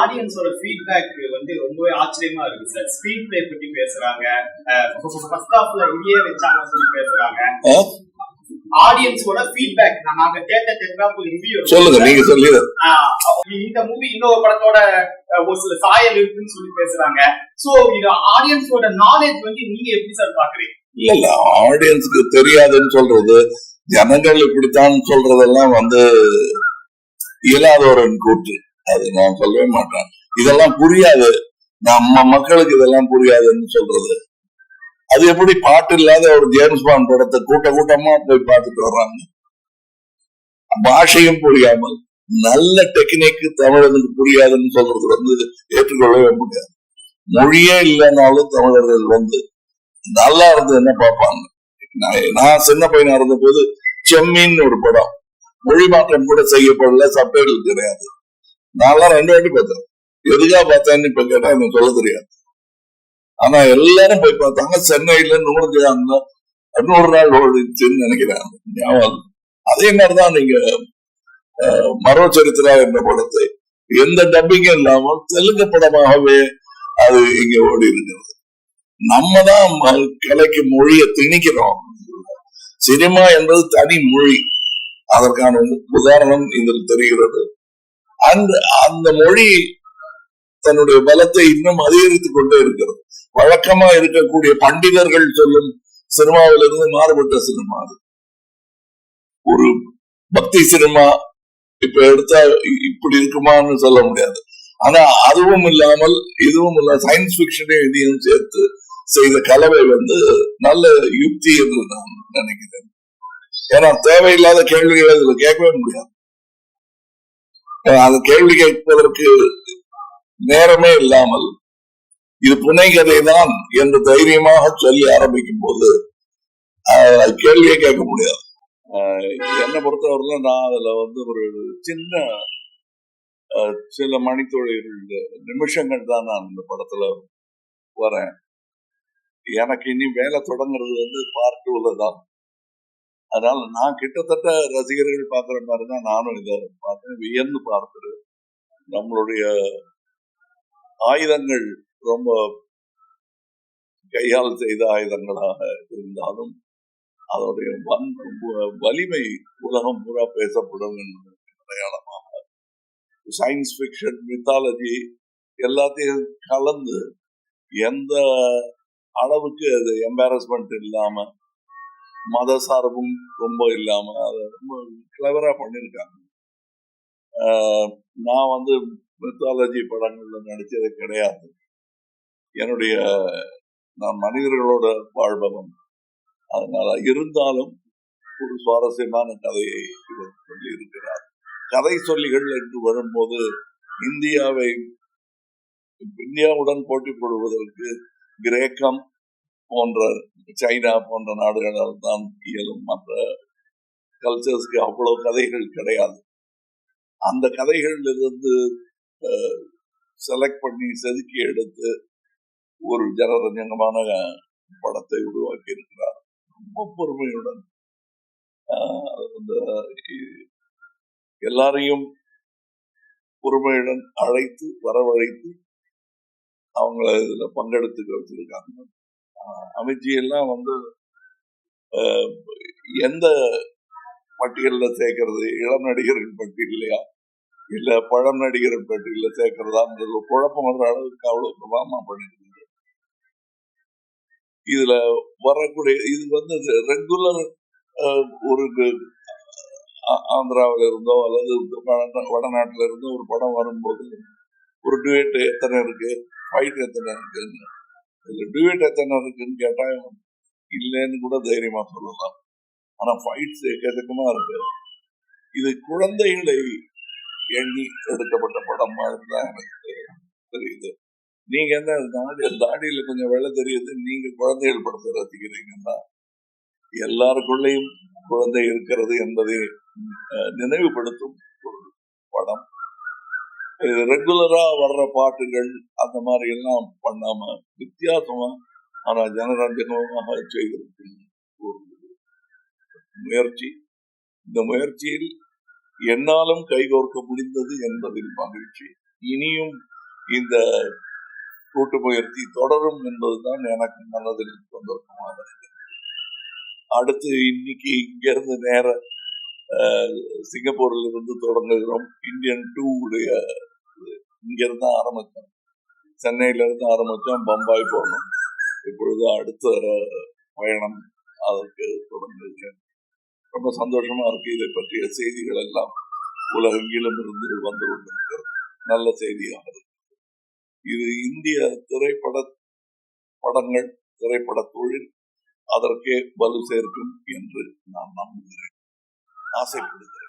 ஆடியன்ஸோட ஃபீட்பேக் வந்து ரொம்பவே ஆச்சரியமா இருக்கு சார் ஸ்கிரீன் பிளே பத்தி பேசுறாங்க. ஃபர்ஸ்ட் ஹாஃப்ல இதையே வச்சாங்க சொல்லி பேசுறாங்க? ஆடியன்ஸோட ஃபீட்பேக் நாங்க கேட்ட தெற்காப்பு ரிவ்யூ சொல்லுங்க நீங்க சொல்லி இந்த மூவி இன்னொரு படத்தோட ஒரு சில சாயல் இருக்குன்னு சொல்லி பேசுறாங்க. சோ இது ஆடியன்ஸோட நாலேஜ் வந்து நீங்க எப்படி சார் பாக்குறீங்க? இல்ல இல்ல ஆடியன்ஸ்க்கு தெரியாதுன்னு சொல்றது ஜனங்கள் இப்படித்தான் சொல்றதெல்லாம் வந்து இயலாதவரின் கூற்று. அது நான் சொல்லவே மாட்டேன். இதெல்லாம் புரியாது. நம்ம மக்களுக்கு இதெல்லாம் புரியாதுன்னு சொல்றது. அது எப்படி பாட்டு இல்லாத ஒரு ஜேம்ஸ் பாண்ட் படத்தை கூட்ட கூட்டமா போய் பார்த்துட்டு வர்றாங்க? பாஷையும் புரியாமல் நல்ல டெக்னிக் தமிழனுக்கு புரியாதுன்னு சொல்றது வந்து ஏற்றுக்கொள்ளவே முடியாது. மொழியே இல்லைனாலும் தமிழர்கள் வந்து நல்லா இருந்து என்ன பார்ப்பாங்க? நான் நான் சின்ன பையனா இருந்த போது செம்மீன் ஒரு படம். மொழி மாற்றம் கூட செய்யப்படல சப்டைட்டில் கிடையாது. நான்லாம் ரெண்டு வாட்டி பார்த்தேன். எதுக்காக பார்த்தேன்னு இப்ப கேட்டா எனக்கு சொல்ல தெரியாது. ஆனா எல்லாரும் போய் பார்த்தாங்க சென்னையில நூறு அந்த நூறு நாள் ஓடிச்சுன்னு நினைக்கிறேன் ஞாபகம் அதே மாதிரிதான் நீங்க மரோ சரித்திரா என்ற படத்தை எந்த டப்பிங்கும் இல்லாமல் தெலுங்கு படமாகவே அது இங்க ஓடி இருக்கிறது நம்ம தான் ம- கலைக்கு மொழியை திணிக்கிறோம். சினிமா என்பது தனி மொழி. அதற்கான உதாரணம் இதில் தெரிகிறது. அந்த அந்த மொழி தன்னுடைய பலத்தை இன்னும் அதிகரித்துக் கொண்டே இருக்கிறது. வழக்கமா இருக்கக்கூடிய பண்டிதர்கள் சொல்லும் சினிமாவிலிருந்து மாறுபட்ட சினிமா அது. ஒரு பக்தி சினிமா இப்ப எடுத்தா இ- இப்படி இருக்குமான்னு சொல்ல முடியாது. ஆனா அதுவும் இல்லாமல் இதுவும் இல்ல சயின்ஸ் பிக்ஷனையும் இதையும் சேர்த்து செய்த கலவை வந்து நல்ல யுக்தி என்று நான் நினைக்கிறேன். ஏன்னா தேவையில்லாத கேள்விகளை இதுல கேட்கவே முடியாது. அது கேள்வி கேட்பதற்கு நேரமே இல்லாமல் இது புனைகதை தான் என்று தைரியமாக சொல்லி ஆரம்பிக்கும் போது ஆஹ், கேள்வியே கேட்க முடியாது. ஆஹ், என்னை பொறுத்தவரையில நான் அதுல வந்து ஒரு சின்ன சில மணித்துளிகள் நிமிஷங்கள் தான் நான் இந்த படத்துல வரேன். எனக்கு இனி வேலை தொடங்குறது வந்து பார்ட் டூல தான். அதனால நான் கிட்டத்தட்ட ரசிகர்கள் பார்க்குற மாதிரி தான் நானும் இதை பார்த்தேன். வியந்து பார்த்துரு நம்மளுடைய ஆயுதங்கள் ரொம்ப கையால் செய்த ஆயுதங்களாக இருந்தாலும் அதனுடைய வன் வலிமை உலகம் பூரா பேசப்படும் என்பதற்கு அடையாளமாக சயின்ஸ் ஃபிக்ஷன் மித்தாலஜி எல்லாத்தையும் கலந்து எந்த அளவுக்கு அது எம்பாரஸ்மெண்ட் இல்லாமல் மத சார்பும் ரொம்ப இல்லாம அதை ரொம்ப கிளவரா பண்ணியிருக்காங்க நான் வந்து மித்தாலஜி படங்கள்ல நடிச்சது கிடையாது. என்னுடைய நான் மனிதர்களோட வாழ்பவன். அதனால இருந்தாலும் ஒரு சுவாரஸ்யமான கதையை இவர் சொல்லி இருக்கிறார் கதை சொல்லிகள் என்று வரும்போது இந்தியாவை இந்தியாவுடன் போட்டி போடுவதற்கு கிரேக்கம் போன்ற சைனா போன்ற நாடுகளால் தான் இயலும். மற்ற கல்ச்சர்ஸ்க்கு அவ்வளவு கதைகள் கிடையாது. அந்த கதைகளில் இருந்து செலக்ட் பண்ணி செதுக்கி எடுத்து ஒரு ஜனரஞ்சகமான படத்தை உருவாக்கி இருக்கிறார் ரொம்ப பொறுமையுடன். அந்த எல்லாரையும் பொறுமையுடன் அழைத்து வரவழைத்து அவங்கள இதில் பங்கெடுத்துக்க வச்சிருக்காங்க அமித்ஜி எல்லாம் வந்து ஆஹ், எந்த பட்டியல்ல சேர்க்கறது? இளம் நடிகர்கள் பட்டியலையா இல்ல பழம் நடிகர்கள் பட்டியல சேர்க்கறதான்றது குழப்பம் வர்ற அளவுக்கு அவ்வளவு பிரபாவமா பண்ணிட்டு இதுல வரக்கூடிய இது வந்து ரெகுலர் ஒரு ஆ- ஆந்திராவில இருந்தோ அல்லது வட- வடநாட்டுல இருந்தோ ஒரு படம் வரும்போது ஒரு டுவேட் எத்தனை இருக்கு? ஃபைட் எத்தனை இருக்குன்னு இதுல டுவேட் எத்தனை இருக்குன்னு கேட்டா இல்லைன்னு கூட தைரியமா சொல்லலாம். ஆனா ஃபைட்ஸ் எக்கச்சக்கமா இருக்கு. இது குழந்தைகளை எண்ணி எடுக்கப்பட்ட படம் மாதிரி தான் எனக்கு தெரியுது நீங்க என்ன தாடி தாடியில கொஞ்சம் வெள்ள தெரியுது நீங்க குழந்தைகள் படத்தை ரசிக்கிறீங்கன்னா எல்லாருக்குள்ளேயும் குழந்தை இருக்கிறது என்பதை அஹ், நினைவுபடுத்தும் ஒரு ரெகுலரா வர்ற பாட்டுகள் அந்த மாதிரி எல்லாம் பண்ணாம வித்தியாசமா ஆனா ஜனரஞ்சகமாக செய்திருக்கும் முயற்சி. இந்த முயற்சியில் என்னாலும் கைகோர்க்க முடிந்தது என்பதில் மகிழ்ச்சி. இனியும் இந்த கூட்டு முயற்சி தொடரும் என்பதுதான் எனக்கு மனதில் சந்தோஷமாக அடுத்து இன்னைக்கு இங்கிருந்து நேர சிங்கப்பூரில் இருந்து தொடங்குகிறோம். இந்தியன் டூ உடைய இங்க இருந்து ஆரம்பிச்சோம் சென்னையில இருந்து பம்பாய் போனோம். இப்பொழுது அடுத்த பயணம் அதற்கு தொடங்குகிறேன் ரொம்ப சந்தோஷமா இருக்கு இதை பற்றிய செய்திகள் எல்லாம். உலகெங்கிலும் இருந்து வந்து கொண்டிருக்கிறது. நல்ல செய்தியாக இருக்கு இது இந்திய திரைப்பட படங்கள் திரைப்பட தொழில் அதற்கே வலு சேர்க்கும் என்று நான் நம்புகிறேன். ஆசைப்படுகிறேன்.